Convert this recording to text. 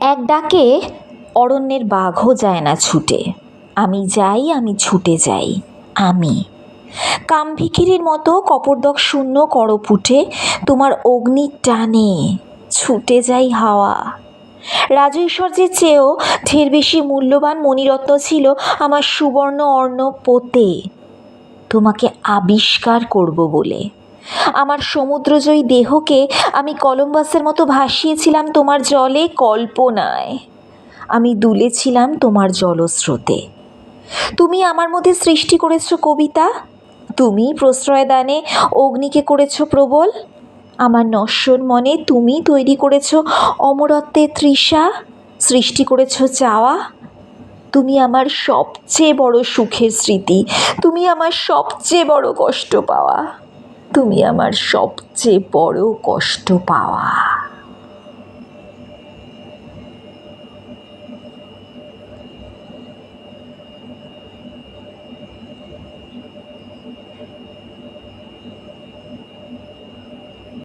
এক ডাকে অরণ্যের বাঘও যায় না ছুটে। আমি যাই, আমি ছুটে যাই। আমি। কামভিখিরির মতো কপর্দক শূন্য করপুটে তোমার অগ্নির টানে, ছুটে যাই হাওয়া। রাজৈশ্বর্যের চেয়েও ঢের বেশি মূল্যবান মণিরত্ন ছিল আমার সুবর্ণ অর্ণ পোতে, তোমাকে আবিষ্কার করব বলে। আমার সমুদ্রজয়ী দেহকে আমি কলম্বাসের মতো ভাসিয়েছিলাম তোমার জলে কল্পনায়। আমি দুলেছিলাম তোমার জলস্রোতে। তুমি আমার মধ্যে সৃষ্টি করেছ কবিতা। তুমি প্রশ্রয়দানে অগ্নিকে করেছ প্রবল। আমার নশ্বর মনে তুমি তৈরি করেছ অমরত্বের তৃষা। সৃষ্টি করেছ চাওয়া। তুমি আমার সবচেয়ে বড় সুখের স্মৃতি। তুমি আমার সবচেয়ে বড় কষ্ট পাওয়া। তুমি আমার সবচেয়ে বড় কষ্ট পাওয়া।